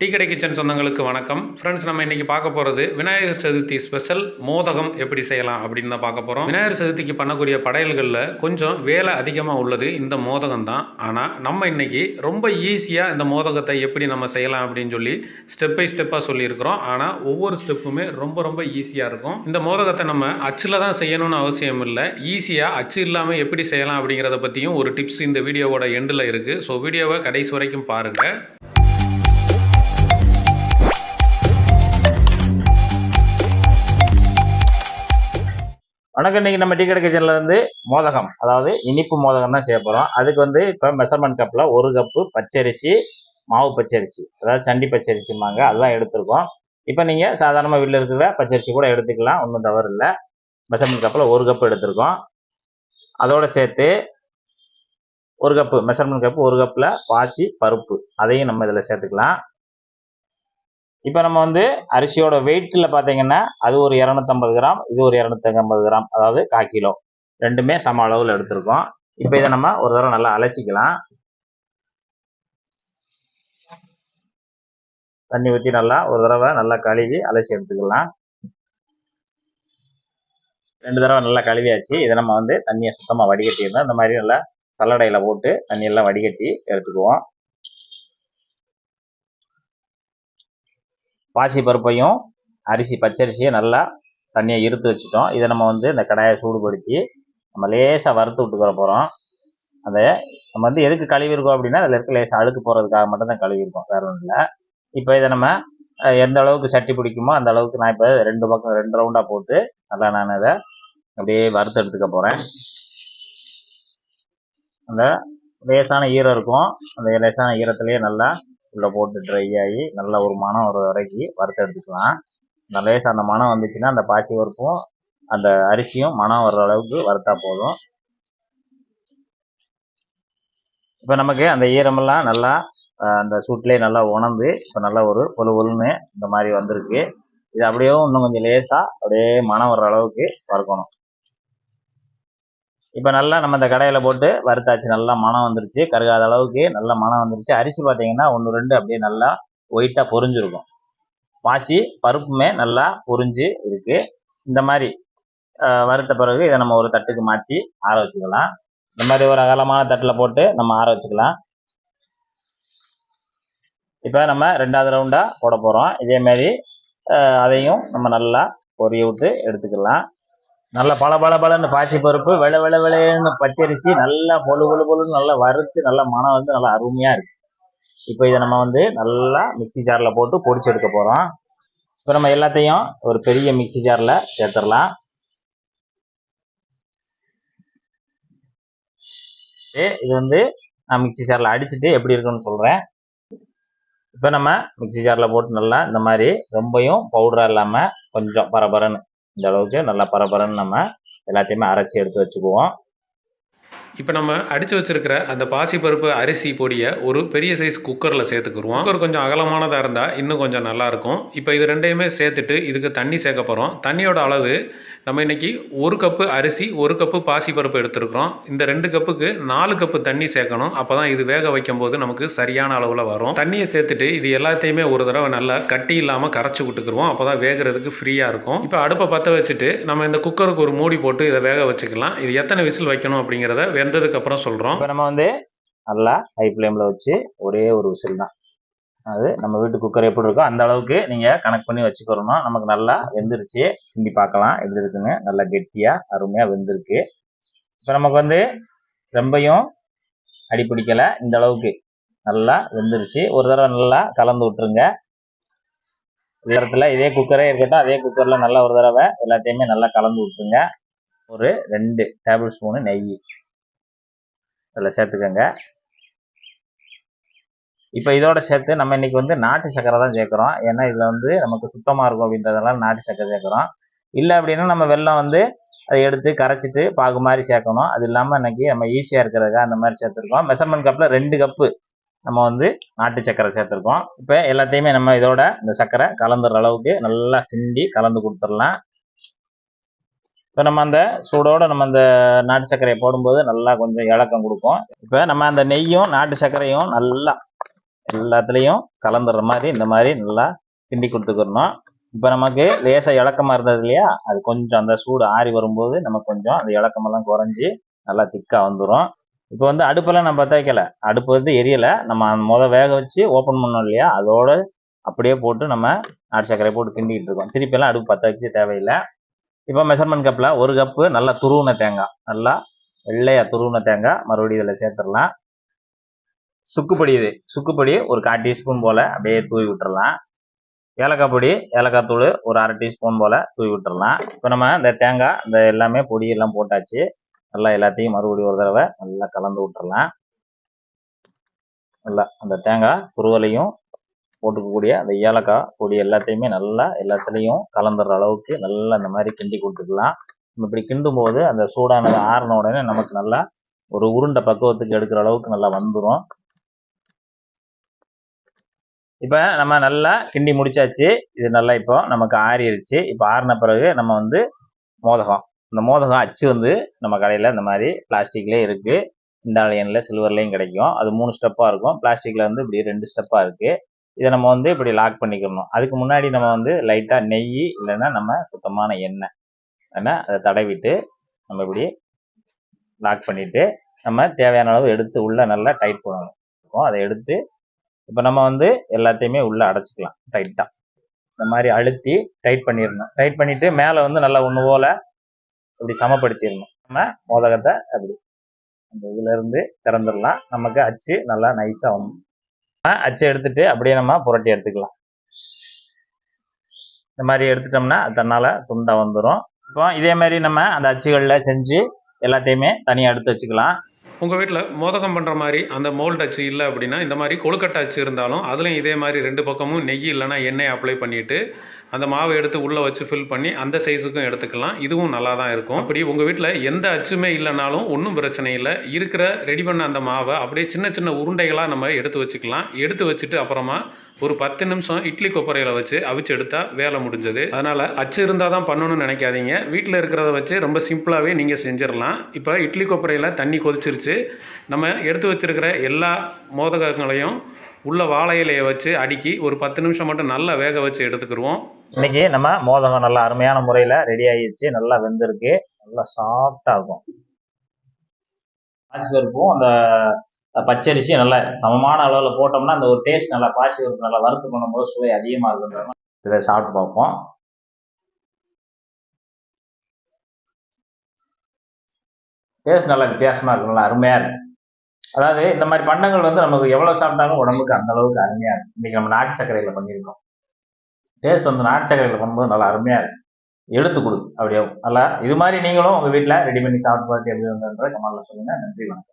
Tea கடை kitchen சொந்தங்களுக்கு வணக்கம். ஃப்ரெண்ட்ஸ் நம்ம இன்னைக்கு பார்க்க போகிறது விநாயகர் சதுர்த்தி ஸ்பெஷல் மோதகம் எப்படி செய்யலாம் அப்படின்னு தான் பார்க்க போகிறோம் விநாயகர் சதுர்த்திக்கு பண்ணக்கூடிய படையல்களில் கொஞ்சம் வேலை அதிகமாக உள்ளது இந்த மோதகம் தான். ஆனால் நம்ம இன்றைக்கி ரொம்ப ஈஸியாக இந்த மோதகத்தை எப்படி நம்ம செய்யலாம் அப்படின்னு சொல்லி ஸ்டெப் பை ஸ்டெப்பாக சொல்லியிருக்கிறோம். ஆனால் ஒவ்வொரு ஸ்டெப்புமே ரொம்ப ரொம்ப ஈஸியாக இருக்கும். இந்த மோதகத்தை நம்ம அச்சில் தான் செய்யணும்னு அவசியம் இல்லை. ஈஸியாக அச்சு இல்லாமல் எப்படி செய்யலாம் அப்படிங்கிறத பற்றியும் ஒரு டிப்ஸ் இந்த வீடியோவோட எண்டில் இருக்குது ஸோ வீடியோவை கடைசி வரைக்கும் பாருங்கள் வணக்கம். இன்னைக்கு நம்ம டீ கடை வந்து மோதகம். அதாவது இனிப்பு மோதகம் தான் செய்ய போகிறோம் அதுக்கு வந்து இப்போ மெஷர்மெண்ட் கப்பில் ஒரு கப்பு பச்சரிசி மாவு பச்சரிசி அதாவது சண்டி பச்சரிசிம்பாங்க. அதெல்லாம் எடுத்திருக்கோம். இப்போ நீங்கள் சாதாரணமாக வீட்டில் இருக்கிற பச்சரிசி கூட எடுத்துக்கலாம். ஒன்றும் தவறு இல்லை. மெஷர்மெண்ட் கப்பில் ஒரு கப்பு எடுத்திருக்கோம். அதோடு சேர்த்து ஒரு கப்பு மெஷர்மெண்ட் கப்பு ஒரு கப்பில் பாசி பருப்பு. அதையும் நம்ம இதில் சேர்த்துக்கலாம். இப்போ நம்ம வந்து அரிசியோட வெயிட்டில் பார்த்தீங்கன்னா அது ஒரு இரநூத்தம்பது கிராம் இது ஒரு இரநூத்தம்பது கிராம் அதாவது கா கிலோ. ரெண்டுமே சம அளவில் எடுத்திருக்கோம். இப்போ இதை நம்ம ஒரு தடவை நல்லா அலசிக்கலாம். தண்ணி ஊற்றி நல்லா ஒரு தடவை நல்லா கழுவி அலசி எடுத்துக்கலாம். ரெண்டு தடவை நல்லா கழுவியாச்சு. இதை நம்ம வந்து தண்ணியை சுத்தமாக வடிகட்டியிருந்தோம் இந்த மாதிரி நல்லா சல்லடையில் போட்டு தண்ணியெல்லாம் வடிகட்டி எடுத்துக்குவோம். பாசி பருப்பையும் அரிசி பச்சரிசியை நல்லா தண்ணியை இருத்து வச்சுட்டோம். இதை நம்ம வந்து இந்த கடாயை சூடுபடுத்தி நம்ம லேசாக வறுத்து விட்டுக்கிற போகிறோம் அதை நம்ம வந்து எதுக்கு கழுவி இருக்கோம் அப்படின்னா அதில் இருக்க லேசாக அழுக்கு போகிறதுக்காக மட்டும் தான் கழுவி இருக்கோம் வேற ஒன்றும் இல்லை. இப்போ இதை நம்ம எந்த அளவுக்கு சட்டி பிடிக்குமோ அந்த அளவுக்கு நான் இப்போ ரெண்டு பக்கம் ரெண்டு ரவுண்டாக போட்டு நல்லா நான் அதை அப்படியே வறுத்து எடுத்துக்க போகிறேன் அந்த லேசான ஈரம் இருக்கும். அந்த லேசான ஈரத்துலேயே நல்லா உள்ளே போட்டு ட்ரை ஆகி நல்ல ஒரு மனம் ஒரு வரைக்கும் வறுத்து எடுத்துக்கலாம். நல்ல லேசாக அந்த மனம் வந்துச்சுன்னா அந்த பாச்சி பருப்பும் அந்த அரிசியும் மனம் வர்ற அளவுக்கு வறுத்தா போதும். இப்போ நமக்கு அந்த ஈரமெல்லாம் நல்லா அந்த சூட்லேயே நல்லா உணர்ந்து இப்போ நல்லா ஒரு பொழு பொழுன்னு இந்த மாதிரி வந்திருக்கு. இது அப்படியே இன்னும் கொஞ்சம் லேசாக அப்படியே மனம் வர்ற அளவுக்கு வறுக்கணும். இப்போ நல்லா நம்ம இந்த கடையில் போட்டு வறுத்தாச்சு. நல்லா மனம் வந்துருச்சு. கருகாத அளவுக்கு நல்ல மனம் வந்துருச்சு. அரிசி பார்த்தீங்கன்னா ஒன்று ரெண்டு அப்படியே நல்லா ஒயிட்டாக பொறிஞ்சிருக்கும் பாசி பருப்புமே நல்லா பொரிஞ்சு இருக்கு. இந்த மாதிரி வறுத்த பிறகு இதை நம்ம ஒரு தட்டுக்கு மாற்றி ஆற வச்சுக்கலாம். இந்த மாதிரி ஒரு அகலமான தட்டில் போட்டு நம்ம ஆற வச்சுக்கலாம். இப்போ நம்ம ரெண்டாவது ரவுண்டாக போட போகிறோம் இதேமாரி அதையும் நம்ம நல்லா பொரிய விட்டு எடுத்துக்கலாம். நல்ல பல பல பலன்னு பாசி பருப்பு வெள வெள விளையன்னு பச்சரிசி நல்லா பொழு பொழு பொழுன்னு நல்லா வறுத்து நல்லா மனம் வந்து நல்லா அருமையாக இருக்குது இப்போ இதை நம்ம வந்து நல்லா மிக்ஸி ஜாரில் போட்டு பொடிச்சு எடுக்க போகிறோம் இப்போ நம்ம எல்லாத்தையும் ஒரு பெரிய மிக்ஸி ஜாரில் சேர்த்துடலாம். இது வந்து நான் மிக்ஸி ஜாரில் அடிச்சுட்டு எப்படி இருக்குன்னு சொல்கிறேன் இப்போ நம்ம மிக்ஸி ஜாரில் போட்டு நல்லா இந்த மாதிரி ரொம்பையும் பவுடராக இல்லாமல் கொஞ்சம் பரபரன்னு இந்த அளவுக்கு நல்லா பரபரன்னு நம்ம எல்லாத்தையுமே அரைச்சி எடுத்து வச்சுக்குவோம். இப்போ நம்ம அடித்து வச்சிருக்கிற அந்த பாசிப்பருப்பு அரிசி பொடியை ஒரு பெரிய சைஸ் குக்கரில் சேர்த்துக்குருவோம் குக்கர் கொஞ்சம் அகலமானதாக இருந்தால் இன்னும் கொஞ்சம் நல்லாயிருக்கும் இப்போ இது ரெண்டையுமே சேர்த்துட்டு இதுக்கு தண்ணி சேர்க்க போகிறோம் தண்ணியோட அளவு நம்ம இன்னைக்கு ஒரு கப்பு அரிசி ஒரு கப்பு பாசிப்பருப்பு எடுத்துருக்குறோம். இந்த ரெண்டு கப்புக்கு நாலு கப்பு தண்ணி சேர்க்கணும். அப்போ தான் இது வேக வைக்கும் போது நமக்கு சரியான அளவில் வரும். தண்ணியை சேர்த்துட்டு இது எல்லாத்தையுமே ஒரு தடவை நல்லா கட்டி இல்லாமல் கரைச்சி விட்டுக்குருவோம் அப்போ தான் வேகிறதுக்கு ஃப்ரீயாக இருக்கும். இப்போ அடுப்பை பற்ற வச்சுட்டு நம்ம இந்த குக்கருக்கு ஒரு மூடி போட்டு இதை வேக வச்சுக்கலாம். இது எத்தனை விசில் வைக்கணும் அப்படிங்கிறத வெந்ததுக்கு அப்புறம் சொல்கிறோம் இப்போ நம்ம வந்து நல்லா ஹை ஃப்ளேமில் வச்சு ஒரே ஒரு விசில் தான் அது நம்ம வீட்டு குக்கர் எப்படி இருக்கோ அந்த அளவுக்கு நீங்கள் கனெக்ட் பண்ணி வச்சுக்கிறணும். நமக்கு நல்லா வெந்துருச்சு. கிண்டி பார்க்கலாம் எப்படி இருக்குன்னு. நல்லா கெட்டியாக அருமையாக வெந்திருக்கு. இப்போ நமக்கு வந்து ரொம்பையும் அடி பிடிக்கல இந்த அளவுக்கு நல்லா வெந்துருச்சு. ஒரு தடவை நல்லா கலந்து விட்டுருங்க. இந்த இடத்துல இதே குக்கரே இருக்கட்டும் அதே குக்கரில் நல்லா ஒரு தடவை எல்லாத்தையுமே நல்லா கலந்து விட்டுருங்க. ஒரு ரெண்டு டேபிள் ஸ்பூனு நெய். அதில் சேர்த்துக்கோங்க. இப்போ இதோட சேர்த்து நம்ம இன்றைக்கி வந்து நாட்டு சக்கரை தான் சேர்க்குறோம். ஏன்னா இதில் வந்து நமக்கு சுத்தமாக இருக்கும் அப்படின்றதெல்லாம் நாட்டு சக்கரை சேர்க்குறோம். இல்லை அப்படின்னா நம்ம வெள்ளம் வந்து அதை எடுத்து கரைச்சிட்டு பாகு மாதிரி சேர்க்கணும். அது இல்லாமல் இன்னைக்கு நம்ம ஈஸியாக இருக்கிறதுக்காக அந்த மாதிரி சேர்த்துருக்கோம். மெஷர்மெண்ட் கப்பில் ரெண்டு கப்பு நம்ம வந்து நாட்டு சக்கரை சேர்த்துருக்கோம். இப்போ எல்லாத்தையுமே நம்ம இதோட இந்த சக்கரை கலந்துற அளவுக்கு நல்லா கிண்டி கலந்து கொடுத்துடலாம். இப்போ நம்ம அந்த சூடோடு நம்ம அந்த நாட்டு சர்க்கரையை போடும்போது நல்லா கொஞ்சம் இலக்கம் கொடுக்கும். இப்போ நம்ம அந்த நெய்யும் நாட்டு சர்க்கரையும் நல்லா எல்லாத்துலேயும் கலந்துடுற மாதிரி இந்த மாதிரி நல்லா கிண்டி கொடுத்துக்கிறணும் இப்போ நமக்கு லேசாக இலக்கமாக இருந்தது இல்லையா? அது கொஞ்சம் அந்த சூடு ஆறி வரும்போது நமக்கு கொஞ்சம் அந்த இலக்கமெல்லாம் குறைஞ்சி நல்லா திக்காக வந்துடும் இப்போ வந்து அடுப்பெல்லாம் நம்ம பற்ற வைக்கல. அடுப்பு வந்து எரியலை. நம்ம முத வேக வச்சு ஓப்பன் பண்ணோம் இல்லையா? அதோட அப்படியே போட்டு நம்ம நாட்டு சர்க்கரை போட்டு கிண்டிக்கிட்டு இருக்கோம். திருப்பியெல்லாம் அடுப்பு பற்ற வைக்க தேவையில்லை. இப்போ மெஷர்மெண்ட் கப்பில் ஒரு கப்பு நல்லா துருவின தேங்காய் நல்லா வெள்ளையாக துருவின தேங்காய் மறுபடியும் இதில் சேர்த்துடலாம். சுக்குப்பொடி இது. சுக்குப்பொடி ஒரு கால் டீஸ்பூன் போல் அப்படியே தூவி விட்டுறலாம். ஏலக்காய் பொடி ஏலக்காய் தூள் ஒரு அரை டீஸ்பூன் போல் தூவி விட்டுடலாம் இப்போ நம்ம இந்த தேங்காய் இந்த எல்லாமே பொடி எல்லாம் போட்டாச்சு. நல்லா எல்லாத்தையும் மறுபடியும் ஒரு தடவை நல்லா கலந்து விட்டுடலாம் நல்லா அந்த தேங்காய் துருவலையும் போட்டுக்கக்கூடிய அந்த ஏலக்காய் பொடி எல்லாத்தையுமே நல்லா எல்லாத்துலேயும் கலந்துடுற அளவுக்கு நல்லா இந்த மாதிரி கிண்டி கொடுத்துக்கலாம். நம்ம இப்படி கிண்டும் போது அந்த சூடானது ஆறின உடனே நமக்கு நல்லா ஒரு உருண்டை பக்குவத்துக்கு எடுக்கிற அளவுக்கு நல்லா வந்துடும் இப்போ நம்ம நல்லா கிண்டி முடிச்சாச்சு. இது நல்லா இப்போ நமக்கு ஆறிடுச்சு இப்போ ஆறின பிறகு நம்ம வந்து மோதகம். இந்த மோதகம் அச்சு வந்து நம்ம கடையில் இந்த மாதிரி பிளாஸ்டிக்லேயே இருக்குது இண்டாலியனில் சில்வர்லேயும் கிடைக்கும். அது மூணு ஸ்டெப்பாக இருக்கும். பிளாஸ்டிக்கில் வந்து இப்படி ரெண்டு ஸ்டெப்பாக இருக்குது இதை நம்ம வந்து இப்படி லாக் பண்ணிக்கணும். அதுக்கு முன்னாடி நம்ம வந்து லைட்டாக நெய் இல்லைன்னா நம்ம சுத்தமான எண்ணெய் ஏன்னா அதை தடவிட்டு நம்ம இப்படி லாக் பண்ணிவிட்டு நம்ம தேவையான அளவு எடுத்து உள்ளே நல்லா டைட் பண்ணணும். இருக்கும் அதை எடுத்து இப்போ நம்ம வந்து எல்லாத்தையுமே உள்ளே அடைச்சிக்கலாம் டைட்டாக இந்த மாதிரி அழுத்தி டைட் பண்ணிடணும். டைட் பண்ணிவிட்டு மேலே வந்து நல்லா ஒன்று போல் இப்படி சமப்படுத்திடணும். நம்ம மோதகத்தை அப்படி அந்த இதுலேருந்து திறந்துடலாம். நமக்கு அச்சு நல்லா நைஸாக வந்து அச்சு எடுத்துட்டு அப்படியே நம்ம புரட்டி எடுத்துக்கலாம். இந்த மாதிரி எடுத்துட்டோம்னா தன்னால துண்டா வந்துடும் இப்போ இதே மாதிரி நம்ம அந்த அச்சுகளில் செஞ்சு எல்லாத்தையுமே தனியாக எடுத்து வச்சுக்கலாம். உங்கள் வீட்டில் மோதகம் பண்ணுற மாதிரி அந்த மோல்ட் அச்சு இல்லை அப்படின்னா இந்த மாதிரி கொழுக்கட்டை அச்சு இருந்தாலும் அதுலேயும் இதே மாதிரி ரெண்டு பக்கமும் நெய் இல்லைன்னா எண்ணெய் அப்ளை பண்ணிவிட்டு அந்த மாவை எடுத்து உள்ளே வச்சு ஃபில் பண்ணி அந்த சைஸுக்கும் எடுத்துக்கலாம். இதுவும் நல்லா தான் இருக்கும். அப்படி உங்கள் வீட்டில் எந்த அச்சுமே இல்லைனாலும் ஒன்றும் பிரச்சனை இல்லை. இருக்கிற ரெடி பண்ண அந்த மாவை அப்படியே சின்ன சின்ன உருண்டைகளாக நம்ம எடுத்து வச்சுக்கலாம். எடுத்து வச்சுட்டு அப்புறமா ஒரு பத்து நிமிஷம் இட்லி கொப்பரையில் வச்சு அவிச்சு எடுத்தால் வேலை முடிஞ்சது. அதனால் அச்சு இருந்தால் தான் பண்ணணும்னு நினைக்காதீங்க. வீட்டில் இருக்கிறத வச்சு ரொம்ப சிம்பிளாகவே நீங்கள் செஞ்சிடலாம். இப்போ இட்லி கொப்பரையில் தண்ணி கொதிச்சிருச்சு. நம்ம எடுத்து வச்சுருக்கிற எல்லா மோதகங்களையும் உள்ள வாழை இலையை வச்சு அடுக்கி ஒரு பத்து நிமிஷம் மட்டும் நல்லா வேக வச்சு எடுத்துக்கிருவோம். இன்னைக்கு நம்ம மோதகம் நல்லா அருமையான முறையில் ரெடி ஆகிடுச்சு நல்லா வெந்திருக்கு நல்லா சாஃப்டாக இருக்கும். பாசி பருப்பும் அந்த பச்சரிசி நல்லா சமமான அளவில் போட்டோம்னா அந்த ஒரு டேஸ்ட் நல்லா பாசி பருப்பு நல்லா வறுத்து பண்ணும்போது சுவை அதிகமாக இருக்குன்ற இதை சாப்பிட்டு பார்ப்போம். டேஸ்ட் நல்லா வித்தியாசமாக இருக்கும் நல்லா அருமையாக இருக்கும் அதாவது இந்த மாதிரி பண்டங்கள் வந்து நமக்கு எவ்வளோ சாப்பிட்டாலும் உடம்புக்கு அந்த அளவுக்கு அருமையாக இருக்கும் இன்றைக்கி நம்ம நாட்டு சர்க்கரையில் பண்ணியிருக்கோம். டேஸ்ட் வந்து நாட்டுச்சக்கரையில் பண்ணும்போது நல்லா அருமையாக இருக்கும் எடுத்து கொடுக்கு அப்படியே நல்லா. இது மாதிரி நீங்களும் உங்கள் வீட்டில் ரெடி பண்ணி சாப்பிட்டு பார்த்து எப்படி வந்ததுன்றதை கமெண்ட்டில் சொல்லுங்கள் நன்றி வணக்கம்.